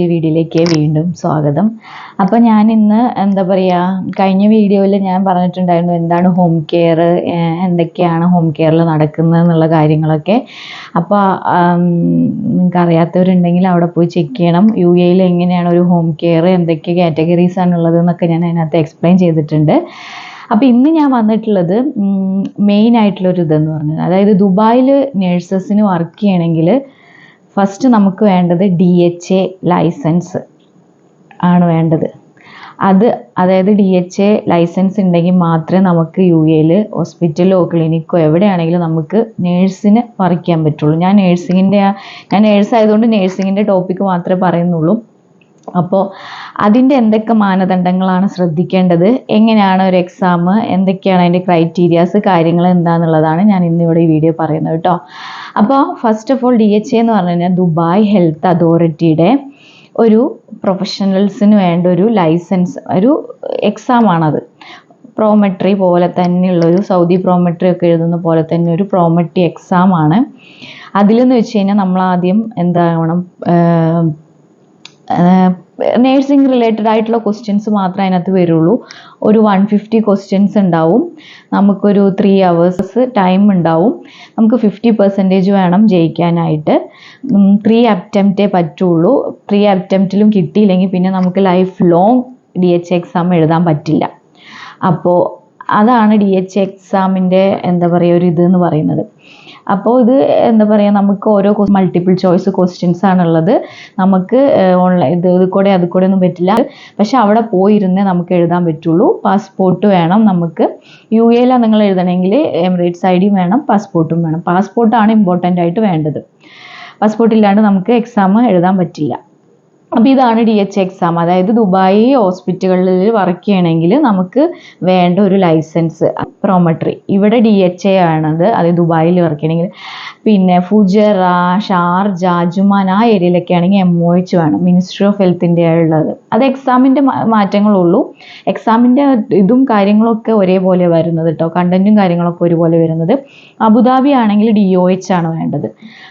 ഈ വീഡിയോയിലേക്ക് വീണ്ടും സ്വാഗതം. അപ്പോൾ ഞാൻ ഇന്ന് എന്താ പറയുക കഴിഞ്ഞ വീഡിയോയിൽ ഞാൻ പറഞ്ഞിട്ടുണ്ടായിരുന്നു എന്താണ് ഹോം കെയർ എന്തൊക്കെയാണ് ഹോം കെയറിൽ നടക്കുന്നത് എന്നുള്ള കാര്യങ്ങളൊക്കെ. അപ്പോൾ നിങ്ങൾക്ക് അറിയാത്തവരുണ്ടെങ്കിൽ അവിടെ പോയി ചെക്ക് ചെയ്യണം. യു എയിൽ എങ്ങനെയാണ് ഒരു ഹോം കെയർ എന്തൊക്കെ കാറ്റഗറീസ് ആണുള്ളത് എന്നൊക്കെ ഞാൻ അതിനകത്ത് എക്സ്പ്ലെയിൻ ചെയ്തിട്ടുണ്ട്. അപ്പോൾ ഇന്ന് ഞാൻ വന്നിട്ടുള്ളത് മെയിൻ ആയിട്ടുള്ളൊരു ഇതെന്ന് പറഞ്ഞത് അതായത് ദുബായിൽ നേഴ്സസിന് വർക്ക് ചെയ്യണമെങ്കിൽ ഫസ്റ്റ് നമുക്ക് വേണ്ടത് ഡി എച്ച് എ ലൈസൻസ് ആണ് വേണ്ടത്. അത് അതായത് ഡി എച്ച് എ ലൈസൻസ് ഉണ്ടെങ്കിൽ മാത്രമേ നമുക്ക് യു എയിൽ ഹോസ്പിറ്റലോ ക്ലിനിക്കോ എവിടെയാണെങ്കിലും നമുക്ക് നേഴ്സിന് ചെയ്യാൻ പറ്റുള്ളൂ. ഞാൻ നേഴ്സിങ്ങിന്റെ ഞാൻ നേഴ്സ് ആയതുകൊണ്ട് നേഴ്സിങ്ങിന്റെ ടോപ്പിക്ക് മാത്രമേ പറയുന്നുള്ളൂ. അപ്പോൾ അതിന്റെ എന്തൊക്കെ മാനദണ്ഡങ്ങളാണ് ശ്രദ്ധിക്കേണ്ടത്? എങ്ങനെയാണ് ഒരു എക്സാം എന്തൊക്കെയാണ് അതിന്റെ ക്രൈറ്റീരിയാസ് കാര്യങ്ങൾ എന്താണെന്നുള്ളതാണ് ഞാൻ ഇന്ന് ഇവിടെ ഈ വീഡിയോ പറയുന്നത് കേട്ടോ. അപ്പോൾ first of all D H എന്ന് പറഞ്ഞു കഴിഞ്ഞാൽ ദുബായ് ഹെൽത്ത് അതോറിറ്റിയുടെ ഒരു പ്രൊഫഷണൽസിന് വേണ്ട ഒരു ലൈസൻസ് ഒരു എക്സാമാണത് പ്രോമെട്രി പോലെ തന്നെയുള്ളൊരു സൗദി പ്രോമെട്രി ഒക്കെ എഴുതുന്ന പോലെ തന്നെ ഒരു പ്രോമെട്രി എക്സാമാണ് അതിലെന്ന് വെച്ച് കഴിഞ്ഞാൽ നമ്മൾ ആദ്യം എന്താവണം നേഴ്സിംഗ് റിലേറ്റഡ് ആയിട്ടുള്ള ക്വസ്റ്റ്യൻസ് മാത്രമേ അതിനകത്ത് വരുള്ളൂ. ഒരു വൺ ഫിഫ്റ്റി ക്വസ്റ്റ്യൻസ് ഉണ്ടാവും. നമുക്കൊരു ത്രീ അവേഴ്സ് ടൈം ഉണ്ടാവും. നമുക്ക് ഫിഫ്റ്റി പെർസെന്റേജ് വേണം ജയിക്കാനായിട്ട്. ത്രീ അറ്റംപ്റ്റേ പറ്റുള്ളൂ. ത്രീ അറ്റംപ്റ്റിലും കിട്ടിയില്ലെങ്കിൽ പിന്നെ നമുക്ക് life long D H exam എഴുതാൻ പറ്റില്ല. അപ്പോൾ അതാണ് ഡി എച്ച് എക്സാമിന്റെ എന്താ പറയുക ഒരു ഇത് എന്ന് പറയുന്നത്. അപ്പോൾ ഇത് എന്താ പറയുക നമുക്ക് ഓരോ മൾട്ടിപ്പിൾ ചോയ്സ് ക്വസ്റ്റ്യൻസ് ആണുള്ളത്. നമുക്ക് ഓൺലൈൻ ഇത് ഇത് കൂടെ അത് കൂടെ ഒന്നും പറ്റില്ല. പക്ഷെ അവിടെ പോയിരുന്നേ നമുക്ക് എഴുതാൻ പറ്റുള്ളൂ. പാസ്പോർട്ട് വേണം നമുക്ക്. യു എയിലാണ് നിങ്ങൾ എഴുതണമെങ്കിൽ എമിറേറ്റ്സ് ഐ ഡിയും വേണം പാസ്പോർട്ടും വേണം. പാസ്പോർട്ടാണ് ഇമ്പോർട്ടന്റ് ആയിട്ട് വേണ്ടത്. പാസ്പോർട്ട് ഇല്ലാണ്ട് നമുക്ക് എക്സാം എഴുതാൻ പറ്റില്ല. അപ്പോൾ ഇതാണ് ഡി എച്ച് എക്സാം അതായത് ദുബായ് ഹോസ്പിറ്റലുകളിൽ വർക്ക് ചെയ്യണമെങ്കിൽ നമുക്ക് വേണ്ട ഒരു ലൈസൻസ് പ്രോമട്രി ഇവിടെ ഡി എച്ച് എ ആണത്. അത് ദുബായിൽ വർക്ക് ചെയ്യണമെങ്കിൽ. പിന്നെ ഫുജറ ഷാർജ അജുമാൻ ആ ഏരിയയിലൊക്കെ ആണെങ്കിൽ എം ഒ എച്ച് വേണം. മിനിസ്ട്രി ഓഫ് ഹെൽത്തിന്റെ ഉള്ളത്. അത് എക്സാമിന്റെ മാറ്റങ്ങളുള്ളൂ. എക്സാമിന്റെ ഇതും കാര്യങ്ങളൊക്കെ ഒരേപോലെ വരുന്നത് കേട്ടോ കണ്ടന്റും കാര്യങ്ങളൊക്കെ ഒരുപോലെ വരുന്നത്. അബുദാബി ആണെങ്കിൽ ഡി ഒ എച്ച് ആണ് വേണ്ടത്.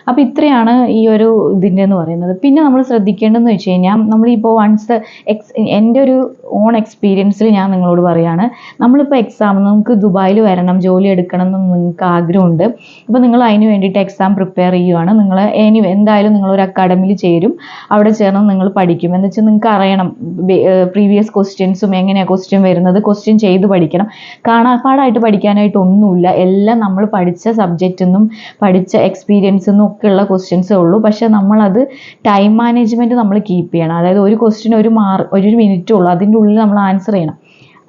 അപ്പോൾ ഇത്രയാണ് ഈ ഒരു ഇതിന്റെ എന്ന് പറയുന്നത്. പിന്നെ നമ്മൾ ശ്രദ്ധിക്കേണ്ടതെന്ന് വെച്ച് കഴിഞ്ഞാൽ നമ്മളിപ്പോൾ വൺസ് എക്സ് എന്റെ ഒരു ഓൺ എക്സ്പീരിയൻസിൽ ഞാൻ നിങ്ങളോട് പറയാണ് നമ്മളിപ്പോൾ എക്സാം നമുക്ക് ദുബായിൽ വരണം ജോലി എടുക്കണം എന്ന് നിങ്ങൾക്ക് ആഗ്രഹമുണ്ട്. അപ്പോൾ നിങ്ങൾ അതിന് വേണ്ടിയിട്ട് എക്സാം പ്രിപ്പയർ ചെയ്യുവാണ്. നിങ്ങൾ ഇനി എന്തായാലും നിങ്ങളൊരു അക്കാഡമിയിൽ ചേരും. അവിടെ ചേർന്ന് നിങ്ങൾ പഠിക്കും. എന്ന് വെച്ചാൽ നിങ്ങൾക്ക് അറിയണം പ്രീവിയസ് ക്വസ്റ്റ്യൻസും എങ്ങനെയാണ് ക്വസ്റ്റ്യൻ വരുന്നത്. ക്വസ്റ്റ്യൻ ചെയ്ത് പഠിക്കണം. കാണാപ്പാടായിട്ട് പഠിക്കാനായിട്ട് ഒന്നുമില്ല. എല്ലാം നമ്മൾ പഠിച്ച സബ്ജക്റ്റ് നിന്നും പഠിച്ച എക്സ്പീരിയൻസ് നിന്നും ഒക്കെയുള്ള ക്വസ്റ്റ്യൻസേ ഉള്ളൂ. പക്ഷേ നമ്മളത് ടൈം മാനേജ്മെന്റ് നമ്മൾ കീപ്പ് ചെയ്യണം. അതായത് ഒരു ക്വസ്റ്റ്യൻ ഒരു മാർ ഒരു മിനിറ്റ് ഉള്ളൂ. അതിന്റെ ഉള്ളിൽ നമ്മൾ ആൻസർ ചെയ്യണം.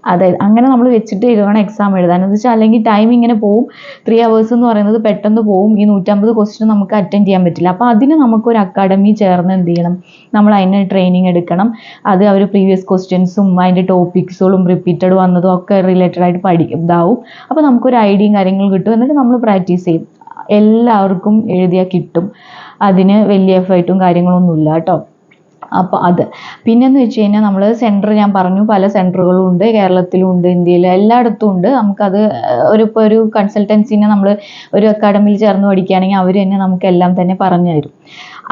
അതായത് അങ്ങനെ നമ്മൾ വെച്ചിട്ട് എഴുതണം എക്സാം എഴുതാൻ. എന്ന് വെച്ചാൽ അല്ലെങ്കിൽ ടൈം ഇങ്ങനെ പോവും. ത്രീ അവേഴ്സ് എന്ന് പറയുന്നത് പെട്ടെന്ന് പോവും. ഈ നൂറ്റമ്പത് ക്വസ്റ്റ്യൻ നമുക്ക് അറ്റൻഡ് ചെയ്യാൻ പറ്റില്ല. അപ്പോൾ അതിന് നമുക്കൊരു അക്കാഡമി ചേർന്ന് എന്ത് ചെയ്യണം? നമ്മൾ അതിന് ട്രെയിനിങ് എടുക്കണം. അത് അവർ പ്രീവിയസ് ക്വസ്റ്റ്യൻസും അതിന്റെ ടോപ്പിക്സുകളും റിപ്പീറ്റഡ് വന്നതും ഒക്കെ റിലേറ്റഡ് ആയിട്ട് പഠി ഇതാവും. അപ്പോൾ നമുക്കൊരു ഐഡിയയും കാര്യങ്ങളും കിട്ടും. എന്നിട്ട് നമ്മൾ പ്രാക്ടീസ് ചെയ്യും. എല്ലാവർക്കും എഴുതിയാൽ കിട്ടും. അതിന് വലിയ എഫേർട്ടും കാര്യങ്ങളൊന്നുമില്ല കേട്ടോ. അപ്പോൾ അത്. പിന്നെന്ന് വെച്ച് കഴിഞ്ഞാൽ നമ്മൾ സെന്റർ ഞാൻ പറഞ്ഞു പല സെന്ററുകളും ഉണ്ട്. കേരളത്തിലും ഉണ്ട് ഇന്ത്യയിൽ എല്ലായിടത്തും ഉണ്ട്. നമുക്കത് ഒരു ഇപ്പോൾ ഒരു കൺസൾട്ടൻസിനെ നമ്മൾ ഒരു അക്കാഡമിയിൽ ചേർന്ന് പഠിക്കുകയാണെങ്കിൽ അവർ തന്നെ നമുക്ക് എല്ലാം തന്നെ പറഞ്ഞു തരും.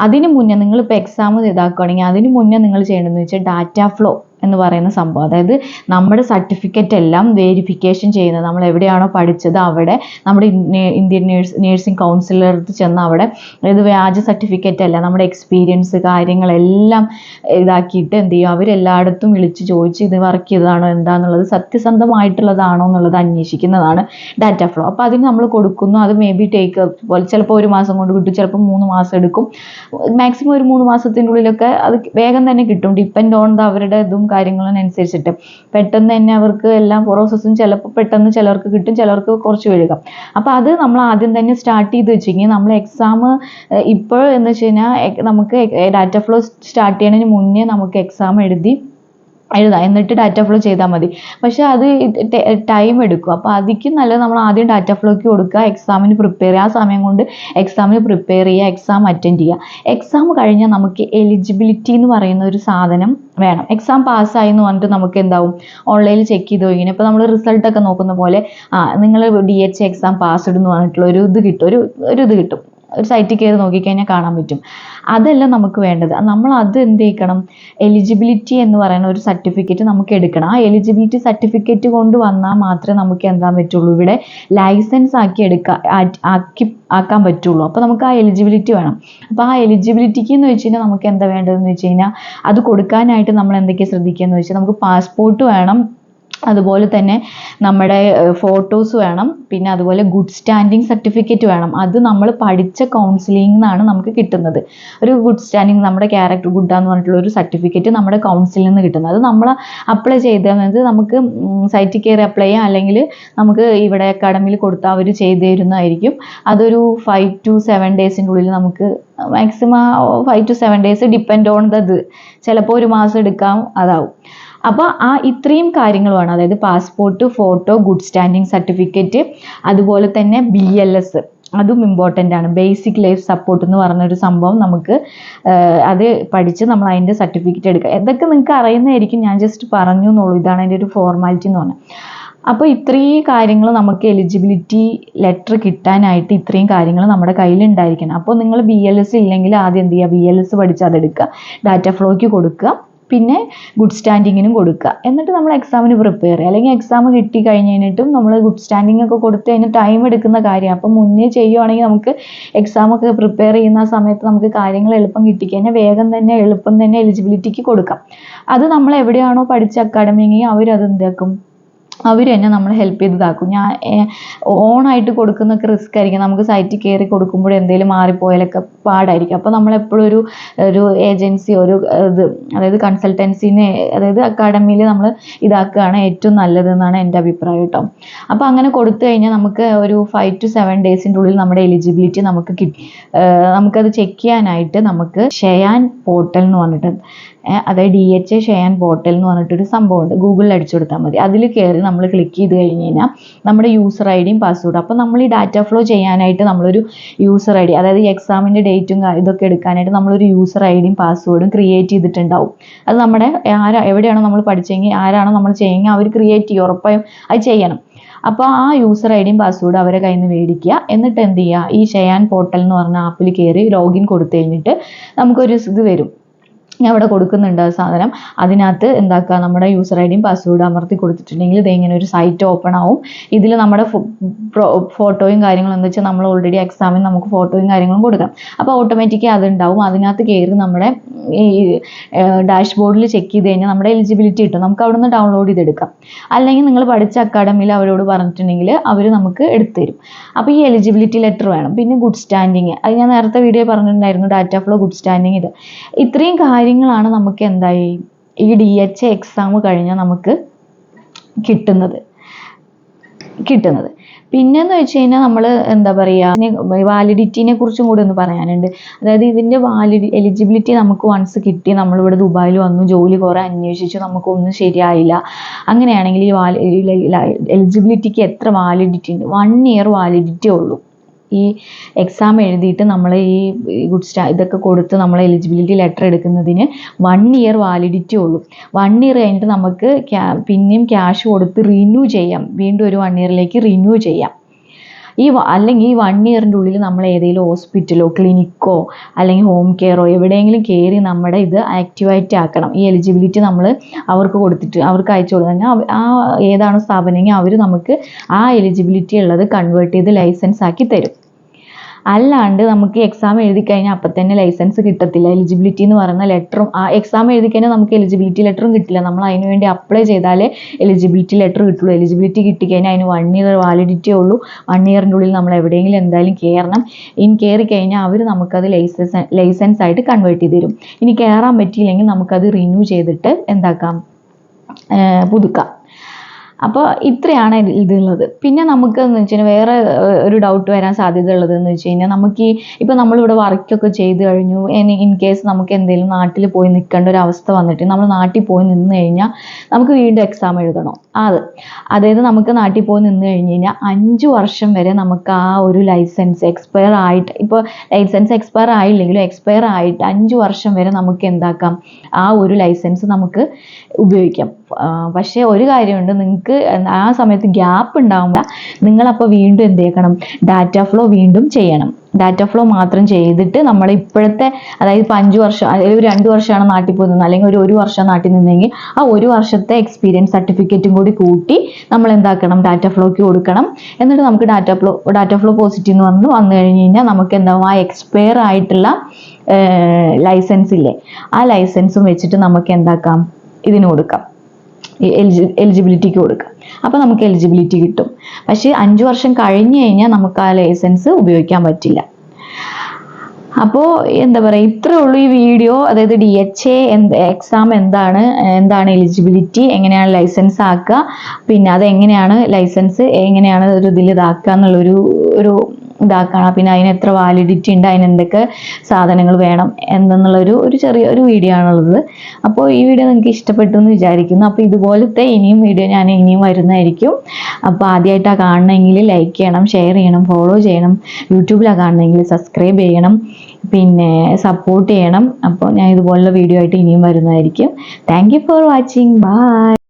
അതിന് മുന്നേ നിങ്ങളിപ്പോൾ എക്സാം ഇതാക്കുകയാണെങ്കിൽ അതിനു മുന്നേ നിങ്ങൾ ചെയ്യേണ്ടതെന്ന് വെച്ചാൽ ഡാറ്റ ഫ്ലോ എന്ന് പറയുന്ന സംഭവം. അതായത് നമ്മുടെ സർട്ടിഫിക്കറ്റ് എല്ലാം വെരിഫിക്കേഷൻ ചെയ്യുന്നത്. നമ്മൾ എവിടെയാണോ പഠിച്ചത് അവിടെ. നമ്മുടെ ഇന്ത്യൻ നേഴ്സ് നേഴ്സിംഗ് കൗൺസിലർ അടുത്ത് ചെന്ന് അവിടെ അതായത് വ്യാജ സർട്ടിഫിക്കറ്റ് അല്ല. നമ്മുടെ എക്സ്പീരിയൻസ് കാര്യങ്ങളെല്ലാം ഇതാക്കിയിട്ട് എന്ത് ചെയ്യും? അവരെല്ലായിടത്തും വിളിച്ച് ചോദിച്ച് ഇത് വർക്ക് ചെയ്തതാണോ എന്താണെന്നുള്ളത് സത്യസന്ധമായിട്ടുള്ളതാണോ എന്നുള്ളത് അന്വേഷിക്കുന്നതാണ് ഡാറ്റ ഫ്ലോ അപ്പോൾ അതിന് നമ്മൾ കൊടുക്കുന്നു. അത് മേ ബി ടേക്ക് പോലെ ചിലപ്പോൾ ഒരു മാസം കൊണ്ട് കിട്ടും. ചിലപ്പോൾ മൂന്ന് മാസം എടുക്കും. മാക്സിമം ഒരു മൂന്ന് മാസത്തിന്റെ ഉള്ളിലൊക്കെ അത് വേഗം തന്നെ കിട്ടും. ഡിപ്പെൻഡ് ഓൺ ദ അവരുടെ ഇതും കാര്യങ്ങളനുസരിച്ചിട്ട്. പെട്ടെന്ന് തന്നെ അവർക്ക് എല്ലാം പ്രോസസ്സും ചിലപ്പോൾ പെട്ടെന്ന് ചിലർക്ക് കിട്ടും ചിലർക്ക് കുറച്ച് വഴുകാം അപ്പോൾ അത് നമ്മൾ ആദ്യം തന്നെ സ്റ്റാർട്ട് ചെയ്ത് വെച്ചെങ്കിൽ നമ്മൾ എക്സാം ഇപ്പോൾ എന്ന് വെച്ച് കഴിഞ്ഞാൽ നമുക്ക് ഡാറ്റ ഫ്ലോ സ്റ്റാർട്ട് ചെയ്യുന്നതിന് മുന്നേ നമുക്ക് എക്സാം എഴുതി എഴുതാം. എന്നിട്ട് ഡാറ്റ ഫ്ലോ ചെയ്താൽ മതി. പക്ഷേ അത് ടൈം എടുക്കും. അപ്പോൾ അതിക്കും നല്ലത് നമ്മൾ ആദ്യം ഡാറ്റ ഫ്ലോയ്ക്ക് കൊടുക്കുക. എക്സാമിന് പ്രിപ്പയർ ചെയ്യുക. ആ സമയം കൊണ്ട് എക്സാമിന് പ്രിപ്പയർ ചെയ്യുക. എക്സാം അറ്റൻഡ് ചെയ്യുക. എക്സാം കഴിഞ്ഞാൽ നമുക്ക് എലിജിബിലിറ്റി എന്ന് പറയുന്ന ഒരു സാധനം വേണം. എക്സാം പാസ്സായി എന്ന് പറഞ്ഞിട്ട് നമുക്ക് എന്താവും? ഓൺലൈനിൽ ചെക്ക് ചെയ്ത് കഴിഞ്ഞാൽ ഇപ്പോൾ നമ്മൾ റിസൾട്ടൊക്കെ നോക്കുന്ന പോലെ ആ നിങ്ങൾ ഡി എച്ച് എക്സാം പാസ്ഡ് എന്ന് പറഞ്ഞിട്ടുള്ള ഒരു ഇത് കിട്ടും. ഒരു ഒരു ഇത് കിട്ടും. ഒരു സൈറ്റിൽ കയറി നോക്കിക്കഴിഞ്ഞാൽ കാണാൻ പറ്റും. അതല്ല നമുക്ക് വേണ്ടത്. നമ്മൾ അത് എന്ത് ചെയ്യിക്കണം? എലിജിബിലിറ്റി എന്ന് പറയുന്ന ഒരു സർട്ടിഫിക്കറ്റ് നമുക്ക് എടുക്കണം. ആ എലിജിബിലിറ്റി സർട്ടിഫിക്കറ്റ് കൊണ്ട് വന്നാൽ മാത്രമേ നമുക്ക് എന്താ പറ്റുള്ളൂ. ഇവിടെ ലൈസൻസ് ആക്കി എടുക്കാൻ ആക്കി ആക്കാൻ പറ്റുള്ളൂ. അപ്പോൾ നമുക്ക് ആ എലിജിബിലിറ്റി വേണം. അപ്പോൾ ആ എലിജിബിലിറ്റിക്ക് എന്ന് വെച്ച് കഴിഞ്ഞാൽ നമുക്ക് എന്താ വേണ്ടതെന്ന് വെച്ച് കഴിഞ്ഞാൽ അത് കൊടുക്കാനായിട്ട് നമ്മൾ എന്തൊക്കെ ശ്രദ്ധിക്കുക എന്ന് വെച്ചാൽ നമുക്ക് പാസ്പോർട്ട് വേണം. അതുപോലെ തന്നെ നമ്മുടെ ഫോട്ടോസ് വേണം പിന്നെ അതുപോലെ ഗുഡ് സ്റ്റാൻഡിങ് സർട്ടിഫിക്കറ്റ് വേണം. അത് നമ്മൾ പഠിച്ച കൗൺസിലിംഗ് നിന്നാണ് നമുക്ക് കിട്ടുന്നത്. ഒരു ഗുഡ് സ്റ്റാൻഡിങ് നമ്മുടെ ക്യാരക്ടർ ഗുഡ് ഗുഡാന്ന് പറഞ്ഞിട്ടുള്ള ഒരു സർട്ടിഫിക്കറ്റ് നമ്മുടെ കൗൺസിലിൽ നിന്ന് കിട്ടുന്നത്. അത് നമ്മൾ അപ്ലൈ ചെയ്തത് നമുക്ക് സൈറ്റിൽ കയറി അപ്ലൈ ചെയ്യാം അല്ലെങ്കിൽ നമുക്ക് ഇവിടെ അക്കാഡമിയിൽ കൊടുത്താൽ അവർ ചെയ്തു തരുന്നതായിരിക്കും. അതൊരു ഫൈവ് ടു സെവൻ ഡേയ്സിന്റെ ഉള്ളിൽ നമുക്ക് maximum five to seven days depend on the ചിലപ്പോൾ ഒരു മാസം എടുക്കാം അതാവും. അപ്പോൾ ആ ഇത്രയും കാര്യങ്ങൾ വേണം അതായത് passport photo good standing certificate അതുപോലെ തന്നെ ബി എൽ എസ് അതും ഇമ്പോർട്ടന്റ് ആണ്. ബേസിക് ലൈഫ് സപ്പോർട്ട് എന്ന് പറഞ്ഞൊരു സംഭവം നമുക്ക് അത് പഠിച്ച് നമ്മൾ അതിന്റെ സർട്ടിഫിക്കറ്റ് എടുക്കുക. ഇതൊക്കെ നിങ്ങൾക്ക് അറിയുന്നതായിരിക്കും. ഞാൻ ജസ്റ്റ് പറഞ്ഞു എന്നുള്ളൂ. ഇതാണ് അതിന്റെ ഒരു ഫോർമാലിറ്റി എന്ന് പറഞ്ഞത് അപ്പോൾ ഇത്രയും കാര്യങ്ങൾ നമുക്ക് എലിജിബിലിറ്റി ലെറ്റർ കിട്ടാനായിട്ട് ഇത്രയും കാര്യങ്ങൾ നമ്മുടെ കയ്യിൽ ഉണ്ടായിരിക്കണം. അപ്പോൾ നിങ്ങൾ ബി എൽ എസ് ഇല്ലെങ്കിൽ ആദ്യം എന്ത് ചെയ്യുക? ബി എൽ എസ് പഠിച്ച് അതെടുക്കുക ഡാറ്റ ഫ്ലോയ്ക്ക് കൊടുക്കുക. പിന്നെ ഗുഡ് സ്റ്റാൻഡിങ്ങിനും കൊടുക്കുക. എന്നിട്ട് നമ്മൾ എക്സാമിന് പ്രിപ്പയർ ചെയ്യുക. അല്ലെങ്കിൽ എക്സാം കിട്ടി കഴിഞ്ഞ് കഴിഞ്ഞിട്ടും നമ്മൾ ഗുഡ് സ്റ്റാൻഡിങ് ഒക്കെ കൊടുത്ത് അതിന് ടൈം എടുക്കുന്ന കാര്യമാണ് അപ്പം മുന്നേ ചെയ്യുവാണെങ്കിൽ നമുക്ക് എക്സാം ഒക്കെ പ്രിപ്പയർ ചെയ്യുന്ന സമയത്ത് നമുക്ക് കാര്യങ്ങൾ എളുപ്പം കിട്ടിക്കഴിഞ്ഞാൽ വേഗം തന്നെ എളുപ്പം തന്നെ എലിജിബിലിറ്റിക്ക് കൊടുക്കാം. അത് നമ്മൾ എവിടെയാണോ പഠിച്ച അക്കാഡമിയെങ്കിൽ അവരത് എന്താക്കും അവർ തന്നെ നമ്മളെ ഹെൽപ്പ് ചെയ്ത് ഇതാക്കും ഞാൻ ഓണായിട്ട് കൊടുക്കുന്നൊക്കെ റിസ്ക് ആയിരിക്കും. നമുക്ക് സൈറ്റിൽ കയറി കൊടുക്കുമ്പോൾ എന്തെങ്കിലും മാറിപ്പോയാലൊക്കെ പാടായിരിക്കും. അപ്പോൾ നമ്മളെപ്പോഴും ഒരു ഒരു ഏജൻസി ഒരു ഇത് അതായത് കൺസൾട്ടൻസിനെ അതായത് അക്കാഡമിയിൽ നമ്മൾ ഇതാക്കുകയാണ് ഏറ്റവും നല്ലതെന്നാണ് എന്റെ അഭിപ്രായം കേട്ടോ. അപ്പോൾ അങ്ങനെ കൊടുത്തു കഴിഞ്ഞാൽ നമുക്ക് ഒരു ഫൈവ് ടു സെവൻ ഡേയ്സിന്റെ ഉള്ളിൽ നമ്മുടെ എലിജിബിലിറ്റി നമുക്ക് കിട്ടി. നമുക്കത് ചെക്ക് ചെയ്യാനായിട്ട് നമുക്ക് ഷെയാൻ പോർട്ടൽ എന്ന് പറഞ്ഞിട്ട് അതായത് D H A Sheryan portal എന്ന് പറഞ്ഞിട്ടൊരു സംഭവമുണ്ട്. ഗൂഗിളിൽ അടിച്ചു കൊടുത്താൽ മതി. അതിൽ കയറി നമ്മൾ ക്ലിക്ക് ചെയ്ത് കഴിഞ്ഞ് കഴിഞ്ഞാൽ നമ്മുടെ യൂസർ ഐ ഡിയും പാസ്വേഡും അപ്പോൾ നമ്മൾ ഈ ഡാറ്റ ഫ്ലോ ചെയ്യാനായിട്ട് നമ്മളൊരു യൂസർ ഐ ഡി അതായത് എക്സാമിന്റെ ഡേറ്റും ഇതൊക്കെ എടുക്കാനായിട്ട് നമ്മളൊരു യൂസർ ഐ ഡിയും പാസ്വേഡും ക്രിയേറ്റ് ചെയ്തിട്ടുണ്ടാവും. അത് നമ്മുടെ ആരാ എവിടെയാണോ നമ്മൾ പഠിച്ചെങ്കിൽ ആരാണോ നമ്മൾ ചെയ്യുമെങ്കിൽ അവർ ക്രിയേറ്റ് ചെയ്യും. ഉറപ്പായും അത് ചെയ്യണം. അപ്പോൾ ആ യൂസർ ഐ ഡിയും പാസ്വേഡും അവരെ കയ്യിൽ നിന്ന് മേടിക്കുക. എന്നിട്ട് എന്ത് ചെയ്യുക? ഈ ഷെയാൻ പോർട്ടൽ എന്ന് പറഞ്ഞ ആപ്പിൽ കയറി ലോഗിൻ കൊടുത്തു കഴിഞ്ഞിട്ട് നമുക്കൊരു ഇത് വരും. ഞാൻ ഇവിടെ കൊടുക്കുന്നുണ്ട് ആ സാധനം. അതിനകത്ത് എന്താക്കുക നമ്മുടെ യൂസർ ഐ ഡിയും പാസ്വേഡും അമർത്തി കൊടുത്തിട്ടുണ്ടെങ്കിൽ ഇത് ഇങ്ങനെ ഒരു സൈറ്റ് ഓപ്പൺ ആവും. ഇതിൽ നമ്മുടെ ഫോട്ടോയും കാര്യങ്ങളും എന്താ വെച്ചാൽ നമ്മൾ ഓൾറെഡി എക്സാമിന് നമുക്ക് ഫോട്ടോയും കാര്യങ്ങളും കൊടുക്കാം അപ്പോൾ ഓട്ടോമാറ്റിക്കലി അതുണ്ടാവും. അതിനകത്ത് കയറി നമ്മുടെ ഈ ഡാഷ്ബോർഡിൽ ചെക്ക് ചെയ്ത് കഴിഞ്ഞാൽ നമ്മുടെ എലിജിബിലിറ്റി കിട്ടും. നമുക്ക് അവിടെ നിന്ന് ഡൗൺലോഡ് ചെയ്തെടുക്കാം. അല്ലെങ്കിൽ നിങ്ങൾ പഠിച്ച അക്കാഡമിയിൽ അവരോട് പറഞ്ഞിട്ടുണ്ടെങ്കിൽ അവർ നമുക്ക് എടുത്തു തരും അപ്പോൾ ഈ എലിജിബിലിറ്റി ലെറ്റർ വേണം. പിന്നെ ഗുഡ് സ്റ്റാൻഡിങ് അത് ഞാൻ നേരത്തെ വീഡിയോ പറഞ്ഞിട്ടുണ്ടായിരുന്നു ഡാറ്റ ഫ്ലോ ഗുഡ് സ്റ്റാൻഡിങ് ഇത്. ഇത്രയും കാര്യങ്ങളാണ് നമുക്ക് എന്തായി ഈ ഡി എച്ച് എക്സാം കഴിഞ്ഞാൽ നമുക്ക് കിട്ടുന്നത്. കിട്ടുന്നത്. പിന്നെന്ന് വെച്ച് കഴിഞ്ഞാൽ നമ്മൾ എന്താ പറയുക വാലിഡിറ്റിനെ കുറിച്ചും കൂടി ഒന്ന് പറയാനുണ്ട്. അതായത് ഇതിന്റെ വാലിഡി എലിജിബിലിറ്റി നമുക്ക് വൺസ് കിട്ടി നമ്മളിവിടെ ദുബായിൽ വന്നു ജോലി കുറേ അന്വേഷിച്ചു നമുക്കൊന്നും ശരിയായില്ല. അങ്ങനെയാണെങ്കിൽ ഈ വാലി എലിജിബിലിറ്റിക്ക് എത്ര വാലിഡിറ്റി ഉണ്ട്? വൺ ഇയർ വാലിഡിറ്റി ഉള്ളൂ. ഈ എക്സാം എഴുതിയിട്ട് നമ്മൾ ഈ ഗുഡ് സ്റ്റാ ഇതൊക്കെ കൊടുത്ത് നമ്മൾ എലിജിബിലിറ്റി ലെറ്റർ എടുക്കുന്നതിന് വൺ ഇയർ വാലിഡിറ്റി ഉള്ളൂ. വൺ ഇയർ കഴിഞ്ഞിട്ട് നമുക്ക് പിന്നെയും ക്യാഷ് കൊടുത്ത് റിന്യൂ ചെയ്യാം. വീണ്ടും ഒരു വൺ ഇയറിലേക്ക് റിന്യൂ ചെയ്യാം. ഈ അല്ലെങ്കിൽ ഈ വൺ ഇയറിന്റെ ഉള്ളിൽ നമ്മൾ ഏതെങ്കിലും ഹോസ്പിറ്റലോ ക്ലിനിക്കോ അല്ലെങ്കിൽ ഹോം കെയറോ എവിടെയെങ്കിലും കയറി നമ്മുടെ ഇത് ആക്റ്റീവായിട്ട് ആക്കണം. ഈ എലിജിബിലിറ്റി നമ്മൾ അവർക്ക് കൊടുത്തിട്ട് അവർക്ക് അയച്ചു കൊടുത്തു ആ ഏതാണ് സ്ഥാപനമെങ്കിൽ അവർ നമുക്ക് ആ എലിജിബിലിറ്റി ഉള്ളത് കൺവേർട്ട് ചെയ്ത് ലൈസൻസ് ആക്കി തരും. അല്ലാണ്ട് നമുക്ക് എക്സാം എഴുതി കഴിഞ്ഞാൽ അപ്പം തന്നെ ലൈസൻസ് കിട്ടത്തില്ല. എലിജിബിലിറ്റി എന്ന് പറയുന്ന ലെറ്ററും ആ എക്സാം എഴുതി കഴിഞ്ഞാൽ നമുക്ക് എലിജിബിലിറ്റി ലെറ്ററും കിട്ടില്ല. നമ്മൾ അതിന് വേണ്ടി അപ്ലൈ ചെയ്താലേ എലിജിബിലിറ്റി ലെറ്റർ കിട്ടുള്ളൂ. എലിജിബിലിറ്റി കിട്ടി കിട്ടിക്കഴിഞ്ഞാൽ അതിന് വൺ ഇയർ വാലിഡിറ്റി ഉള്ളൂ. വൺ ഇയറിന്റെ ഉള്ളിൽ നമ്മൾ എവിടെയെങ്കിലും എന്തായാലും കയറണം ഇനി കയറി കഴിഞ്ഞാൽ അവർ നമുക്കത് ലൈസൻസ് ലൈസൻസ് ആയിട്ട് കൺവേർട്ട് ചെയ്ത് തരും. ഇനി കയറാൻ പറ്റിയില്ലെങ്കിൽ നമുക്കത് റിന്യൂ ചെയ്തിട്ട് എന്താക്കാം? പുതുക്കാം. അപ്പോൾ ഇത്രയാണ് ഇതുള്ളത്. പിന്നെ നമുക്ക് എന്ന് വെച്ച് കഴിഞ്ഞാൽ വേറെ ഒരു ഡൗട്ട് വരാൻ സാധ്യത ഉള്ളത് എന്ന് വെച്ച് കഴിഞ്ഞാൽ നമുക്ക് ഈ ഇപ്പം നമ്മളിവിടെ വർക്കൊക്കെ ചെയ്ത് കഴിഞ്ഞു. ഇൻ കേസ് നമുക്ക് എന്തെങ്കിലും നാട്ടിൽ പോയി നിൽക്കേണ്ട ഒരു അവസ്ഥ വന്നിട്ട് നമ്മൾ നാട്ടിൽ പോയി നിന്ന് കഴിഞ്ഞാൽ നമുക്ക് വീണ്ടും എക്സാം എഴുതണം. അത് അതായത് നമുക്ക് നാട്ടിൽ പോയി നിന്ന് കഴിഞ്ഞ് കഴിഞ്ഞാൽ അഞ്ച് വർഷം വരെ നമുക്ക് ആ ഒരു ലൈസൻസ് എക്സ്പയർ ആയിട്ട് ഇപ്പോൾ ലൈസൻസ് എക്സ്പയർ ആയില്ലെങ്കിലും എക്സ്പയർ ആയിട്ട് അഞ്ച് വർഷം വരെ നമുക്ക് എന്താക്കാം? ആ ഒരു ലൈസൻസ് നമുക്ക് ഉപയോഗിക്കാം. പക്ഷേ ഒരു കാര്യമുണ്ട് നിങ്ങൾക്ക് നിങ്ങൾക്ക് ആ സമയത്ത് ഗ്യാപ്പ് ഉണ്ടാകുമ്പോൾ നിങ്ങളപ്പോൾ വീണ്ടും എന്ത് ചെയ്യണം? ഡാറ്റ ഫ്ലോ വീണ്ടും ചെയ്യണം. ഡാറ്റ ഫ്ലോ മാത്രം ചെയ്തിട്ട് നമ്മൾ ഇപ്പോഴത്തെ അതായത് ഇപ്പം അഞ്ച് വർഷം അല്ലെങ്കിൽ ഒരു രണ്ട് വർഷമാണ് നാട്ടിൽ പോയി നിന്നത്. അല്ലെങ്കിൽ ഒരു ഒരു വർഷം നാട്ടിൽ നിന്നെങ്കിൽ ആ ഒരു വർഷത്തെ എക്സ്പീരിയൻസ് സർട്ടിഫിക്കറ്റും കൂടി കൂട്ടി നമ്മൾ എന്താക്കണം? ഡാറ്റ ഫ്ലോക്ക് കൊടുക്കണം. എന്നിട്ട് നമുക്ക് data flow data flow positive എന്ന് പറഞ്ഞു വന്നു കഴിഞ്ഞ് കഴിഞ്ഞാൽ നമുക്ക് എന്താവും ആ എക്സ്പയർ ആയിട്ടുള്ള ലൈസൻസ് ഇല്ലേ? ആ ലൈസൻസും വെച്ചിട്ട് നമുക്ക് എന്താക്കാം? ഇതിന് കൊടുക്കാം. എലിജിബിലിറ്റിക്ക് കൊടുക്കുക അപ്പോൾ നമുക്ക് എലിജിബിലിറ്റി കിട്ടും. പക്ഷേ അഞ്ച് വർഷം കഴിഞ്ഞു കഴിഞ്ഞാൽ നമുക്ക് ആ ലൈസൻസ് ഉപയോഗിക്കാൻ പറ്റില്ല. അപ്പോൾ എന്താ പറയുക ഇത്രേ ഉള്ളൂ ഈ വീഡിയോ അതായത് ഡി എച്ച് എ എന്ത് എക്സാം എന്താണ് എന്താണ് എലിജിബിലിറ്റി എങ്ങനെയാണ് ലൈസൻസ് ആക്കുക പിന്നെ അത് എങ്ങനെയാണ് ലൈസൻസ് എങ്ങനെയാണ് ഒരു ഇതിൽ ഇതാക്കുക എന്നുള്ളൊരു ഒരു ഇതാക്കണം. പിന്നെ അതിന് എത്ര വാലിഡിറ്റി ഉണ്ട് അതിന് എന്തൊക്കെ സാധനങ്ങൾ വേണം എന്നുള്ളൊരു ഒരു ചെറിയ ഒരു വീഡിയോ ആണുള്ളത്. അപ്പോൾ ഈ വീഡിയോ നിങ്ങൾക്ക് ഇഷ്ടപ്പെട്ടു എന്ന് വിചാരിക്കുന്നു. അപ്പോൾ ഇതുപോലത്തെ ഇനിയും വീഡിയോ ഞാൻ ഇനിയും വരുന്നതായിരിക്കും. അപ്പോൾ ആദ്യമായിട്ടാണ് കാണണമെങ്കിൽ ലൈക്ക് ചെയ്യണം ഷെയർ ചെയ്യണം ഫോളോ ചെയ്യണം. യൂട്യൂബിലാണ് കാണണമെങ്കിൽ സബ്സ്ക്രൈബ് ചെയ്യണം. പിന്നെ സപ്പോർട്ട് ചെയ്യണം. അപ്പോൾ ഞാൻ ഇതുപോലുള്ള വീഡിയോ ആയിട്ട് ഇനിയും വരുന്നതായിരിക്കും. Thank you for watching bye